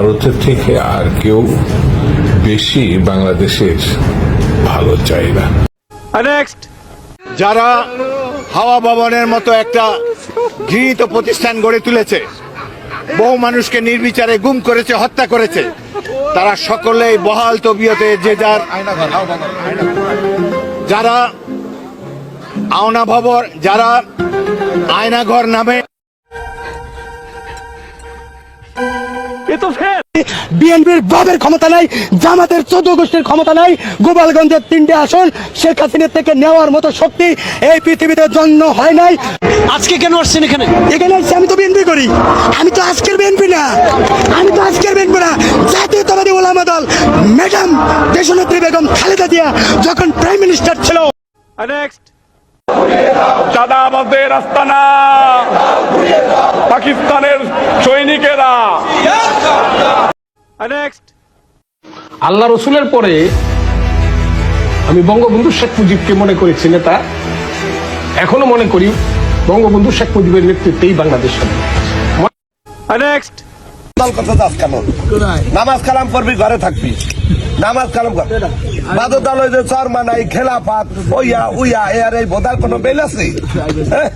ভারতের থেকে আর কেউ বেশি বাংলাদেশের ভালো চায় না। যারা হাওয়া ভবনের মতো একটা ঘৃণিত প্রতিষ্ঠান গড়ে তুলেছে বহু মানুষকে নির্বিচারে গুম করেছে হত্যা করেছে তারা সকলেই বহাল তবিয়তে যে যার যারা আওনা ভবন যারা আয়নাঘর নামে বিএনপির বাবের ক্ষমতা নাই জামাতের চোদ্দ গোষ্ঠীর ক্ষমতা নাই গোপালগঞ্জের তিনটে আসন শেখ হাসিনার থেকে নেওয়ার মতো শক্তি এই পৃথিবীতে জন্ম হয় নাই। আজকে কেন আসছেন এখানে? এখানে এসে আমি তো বিএনপি করি। আমি তো আজকের বিএনপি না। আমি তো আজকের বিএনপি না। জাতীয়তাবাদী ওলামা দল ম্যাডাম দেশনেত্রী বেগম খালেদা জিয়া যখন প্রাইম মিনিস্টার ছিল। চাঁদাবাজদের আস্তানা পাকিস্তানের সৈনিকেরা আল্লাহ রসুলের পরে আমি বঙ্গবন্ধু শেখ মুজিবকে মনে করেছি নেতা। এখনও মনে করি বঙ্গবন্ধু শেখ মুজিবের নেতৃত্বেই বাংলাদেশ নামাজ কালাম করবি ঘরে থাকবি। নামাজ কালাম কর। দল ওই যে চরমা নাই খেলাফাত ওইয়া উইয়া এর এই বোধার কোনো বেল আছে? হ্যাঁ?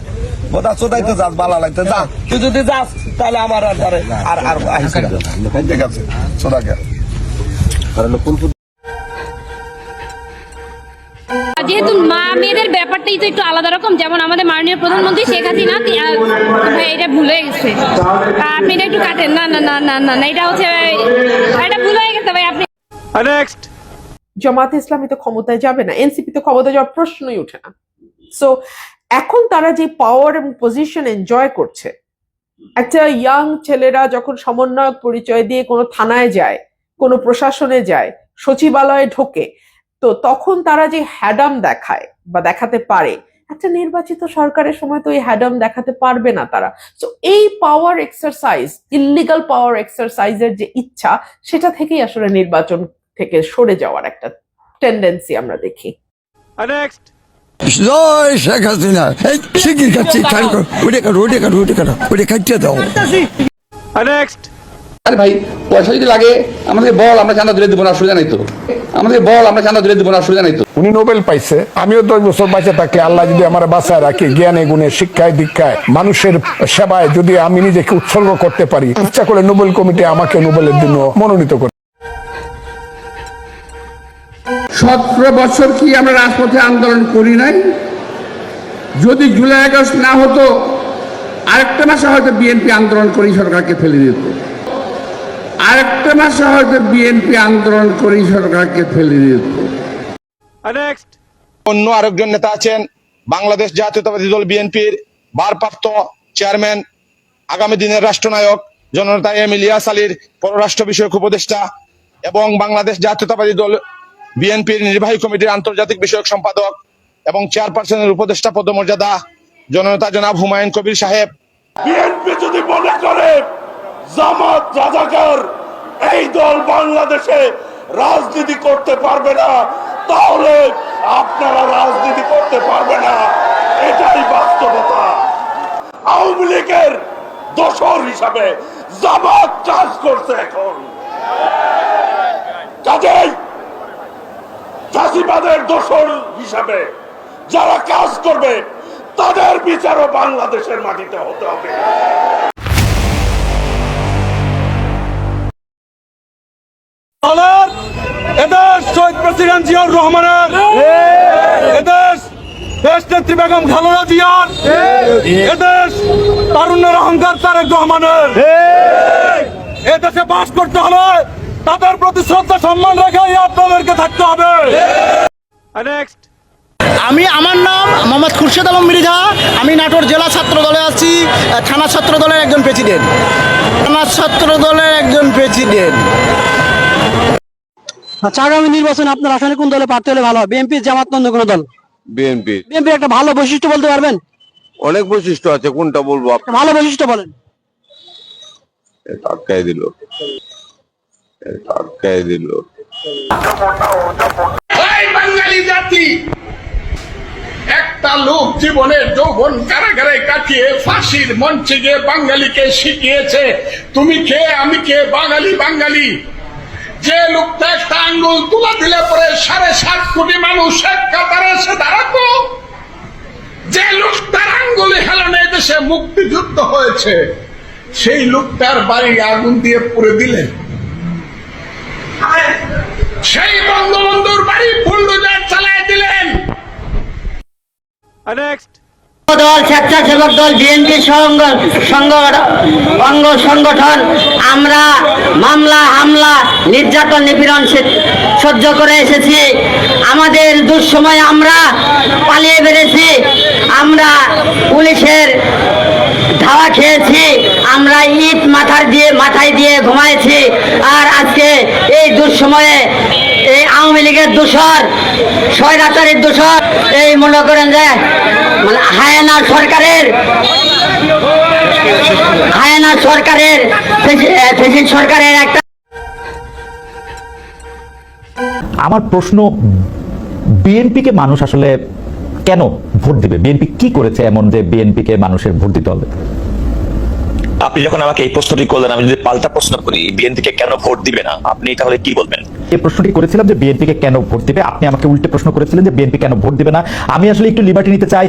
বোধা চোদাইতে যাস বালা লাগতে। যা তুই যদি যাস তাহলে আমার আর ধরে আর আর আহিস না। ঠিক আছে চোদা গেল। যেহেতু মা মেয়েদের ব্যাপারটাই তো একটু আলাদা রকম যেমন আমাদের মাননীয় প্রধানমন্ত্রী শেখ হাসিনা ভাই এটা ভুলে গেছে। আপনি এটা একটু কাটেন। না না না না না না এটা হচ্ছে এটা ভুল হয়ে গেছে ভাই আপনি জামাত ইসলামী তো ক্ষমতায় যাবে না এনসিপি তো ক্ষমতায় যাওয়ার প্রশ্নই ওঠে না। সো এখন তারা যে পাওয়ার এবং পজিশন এনজয় করছে, একটা ইয়াং ছেলেরা যখন সমন্বয়ক পরিচয় দিয়ে কোনো থানায় যায়, কোনো প্রশাসনে যায়, সচিবালয়ে ঢোকে, তো তখন তারা যে হ্যাডাম দেখায় বা দেখাতে পারে, একটা নির্বাচিত সরকারের সময় তো এই হ্যাডাম দেখাতে পারবে না তারা। তো এই পাওয়ার এক্সারসাইজ ইল্লিগাল পাওয়ার এক্সারসাইজের যে ইচ্ছা, সেটা থেকেই আসলে নির্বাচন থেকে সরে যাওয়ার একটা টেন্ডেন্সি আমরা দেখি। জয় শেখ হাসিনা। এই শিগগির খাচ্ছি খাই ওটা কাটো ওটা কাটো ওটা কাটো ওটা খাইতে দাও। আরে ভাই পয়সা যদি লাগে আমাদের বল আমরা চাঁদা তুলে দিব না অসুবিধা নাই তো। আমাদের বল আমরা চাঁদা তুলে দিব না অসুবিধা নাই তো। উনি নোবেল পাইছে। আমিও দশ বছর বাঁচে থাকলে আল্লাহ যদি আমার বাঁচায় রাখি জ্ঞানে গুণে শিক্ষায় দীক্ষায় মানুষের সেবায় যদি আমি নিজেকে উৎসর্গ করতে পারি ইচ্ছা করে নোবেল কমিটি আমাকে নোবেলের জন্য মনোনীত করে। সতেরো বছর কি আমরা রাজপথে আন্দোলন করি নাই? যদি জুলাই আগস্ট না হতো, আরেকটা মাসে হয়তো বিএনপি আন্দোলন করেই সরকারকে ফেলে দিত। আরেকটা মাসে হয়তো বিএনপি আন্দোলন করেই সরকারকে ফেলে দিত। অন্য আরেকজন নেতা আছেন, বাংলাদেশ জাতীয়তাবাদী দল বিএনপির ভারপ্রাপ্ত চেয়ারম্যান, আগামী দিনের রাষ্ট্রনায়ক, জননেতা এম ইলিয়াস আলীর পররাষ্ট্র বিষয়ক উপদেষ্টা এবং বাংলাদেশ জাতীয়তাবাদী দল বিএনপির নির্বাহী কমিটির আন্তর্জাতিক বিষয়ক সম্পাদক এবং চেয়ারপারসনের উপদেষ্টা পদমর্যাদা, জননেতা জনাব হুমায়ুন কবির সাহেব। বিএনপি যদি মনে করে জামাত রাজাকার এই দল বাংলাদেশে রাজনীতি করতে পারবে না, তাহলে আপনারা রাজনীতি করতে পারবে না। এটাই বাস্তবতা। আওয়ামী লীগের দোসর হিসাবে জামাত কাজ করছে এখন। কাজেই চাষিবাদের দোসর হিসাবে যারা কাজ করবে, তাদের বিচারও বাংলাদেশের মাটিতে হতে হবে। এদেশ এদেশ দেশ জিয়ার। এদেশ রহমানের। এদেশে বাস করতে হলে তাদের প্রতি শ্রদ্ধা সম্মান রেখেই আপনাদেরকে থাকতে হবে। আমি আমার নাম মোহাম্মদ খুরশেদ আলম মৃধা আমি নাটোর জেলা ছাত্র দলে আছি থানা ছাত্র দলের একজন প্রেসিডেন্ট। থানা ছাত্র দলের একজন প্রেসিডেন্ট। আচ্ছা আগামী নির্বাচনে আপনার আসলে কোন দলে পারতে হলে ভালো হয় বিএনপি জামাত নন্দ কোন দল? বিএনপি বিএনপির একটা ভালো বৈশিষ্ট্য বলতে পারবেন? অনেক বৈশিষ্ট্য আছে কোনটা বলব? ভালো বৈশিষ্ট্য বলেন। আটকাই দিল। একটা লোক জীবনের যৌবন কারাগারে কাটিয়ে ফাঁসির মঞ্চে গিয়ে বাঙালিকে শিখিয়েছে, তুমি কে? আমি কে? বাঙালি বাঙালি। যে লোকটা একটা আঙ্গুল তুলা দিলে পরে সাড়ে সাত কোটি মানুষ এক কাতারে এসে দাঁড়াতো। যে লোকটার আঙ্গুলে হেলনে দেশে মুক্তিযুদ্ধ হয়েছে, সেই লোকটার বাড়ি আগুন দিয়ে পুড়ে দিলেন সেই বঙ্গবন্ধুর বাড়ি বুলডোজার চালায় দিলেন। দল স্বেচ্ছাসেবক দল বিএনপি সংঘ সংঘ অঙ্গ সংগঠন আমরা মামলা হামলা নির্যাতন নিপীড়ন সহ্য করে এসেছি। আমাদের দুঃসময় আমরা পালিয়ে বেড়েছি। আমরা পুলিশের ধাওয়া খেয়েছি। আমরা ইট মাথার দিয়ে মাথায় দিয়ে ঘুমাইছি। আর আজকে এই দুঃসময়ে দোষর স্বৈরাচারের দোষর এই মনে করেন যে মানে হায়ানা সরকারের হায়ানা সরকারের সরকারের একটা আমার প্রশ্ন বিএনপিকে মানুষ আসলে কেন ভোট দিবে? বিএনপি কি করেছে এমন যে বিএনপিকে মানুষের ভোট দিতে হবে? আপনি যখন আমাকে এই প্রশ্নটি করলেন আমি যদি পাল্টা প্রশ্ন করি বিএনপিকে কেন ভোট দিবে না? আপনি তাহলে কি বলবেন? এই প্রশ্নটি করেছিলাম যে বিএনপিকে কেন ভোট দিবে, আপনি আমাকে উল্টে প্রশ্ন করেছিলেন যে বিএনপি কেন ভোট দিবে না। আমি আসলে একটু লিবার্টি নিতে চাই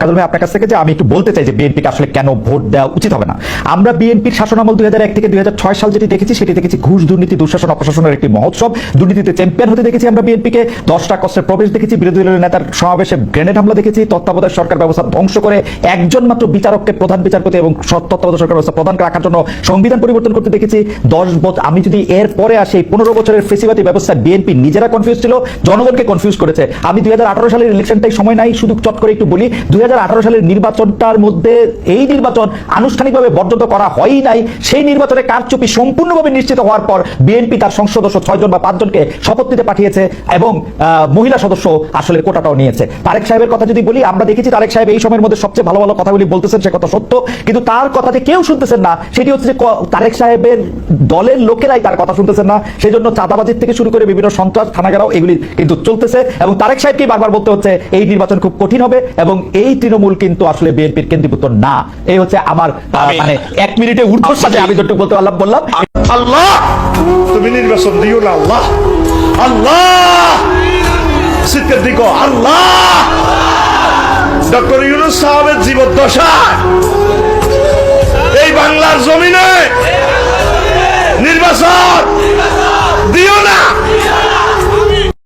কাজল ভাই আপনার কাছ থেকে যে আমি একটু বলতে চাই যে বিএনপিকে আসলে কেন ভোট দেওয়া উচিত হবে না। আমরা বিএনপির শাসনামল দুই হাজার এক থেকে দুই হাজার ছয় সাল যেটি দেখেছি, সেটি দেখেছি ঘুষ দুর্নীতি, দুঃশাসন, অপশাসনের একটি মহোৎসব। দুর্নীতিতে চ্যাম্পিয়ন হতে দেখেছি আমরা বিএনপিকে দশটা কষ্টের প্রবেশ দেখেছি, বিরোধী দলের নেতার সমাবেশে গ্রেনেড হামলা দেখেছি, তত্ত্বাবধায়ক সরকার ব্যবস্থা ধ্বংস করে একজন মাত্র বিচারককে প্রধান বিচারপতি এবং তত্ত্বাবধায়ক সরকার ব্যবস্থা প্রধান রাখার জন্য সংবিধান পরিবর্তন করতে দেখেছি। দশ বছর আমি যদি এর পরে আসি পনেরো বছরের ফেসিবাদী ব্যবস্থা বিএনপি নিজেরা কনফিউজ ছিল, জনগণকে কনফিউজ করেছে। আমি দুই সালের ইলেকশনটাই সময় নাই শুধু চট করে একটু বলি, দুই সালের নির্বাচনটার মধ্যে এই নির্বাচন আনুষ্ঠানিকভাবে বর্ধিত করা হয়ই নাই। সেই নির্বাচনে কারচুপি সম্পূর্ণভাবে নিশ্চিত হওয়ার পর বিএনপি তার সংসদ সদস্য ছয়জন বা পাঁচজনকে শপথ নিতে পাঠিয়েছে এবং মহিলা সদস্য আসলে কোটাটাও নিয়েছে। তারেক সাহেবের কথা যদি বলি, আমরা দেখেছি তারেক সাহেব এই সময়ের মধ্যে সবচেয়ে ভালো ভালো কথাগুলি বলতেছেন, সে কথা সত্য। কিন্তু তার কথা যে কেউ শুনতেছেন না। সেটি হচ্ছে যে তারেক সাহেবের দলের লোকেরাই তার কথা শুনতেছেন না। সেই জন্য চাঁদাবাজির থেকে শুরু করে বিভিন্ন সন্ত্রাস থানাগারাও এগুলি কিন্তু চলতেছে এবং তারেক সাহেবকে বারবার বলতে হচ্ছে এই নির্বাচন খুব কঠিন হবে এবং এই তৃণমূল কিন্তু আসলে বিএনপির কেন্দ্রীভূত না। এই হচ্ছে আমার মানে এক মিনিটে ঊর্ধ্বর সাথে আমি যতটুকু বলতে পারলাম বললাম। আল্লাহ! তুমি নির্বাচন দিও না আল্লাহ! আল্লাহ! শীতের দিকে আল্লাহ! ডক্টর ইউনুস সাহেবের জীবদ্দশা। এই বাংলার জমিনে নির্বাচন দিও না।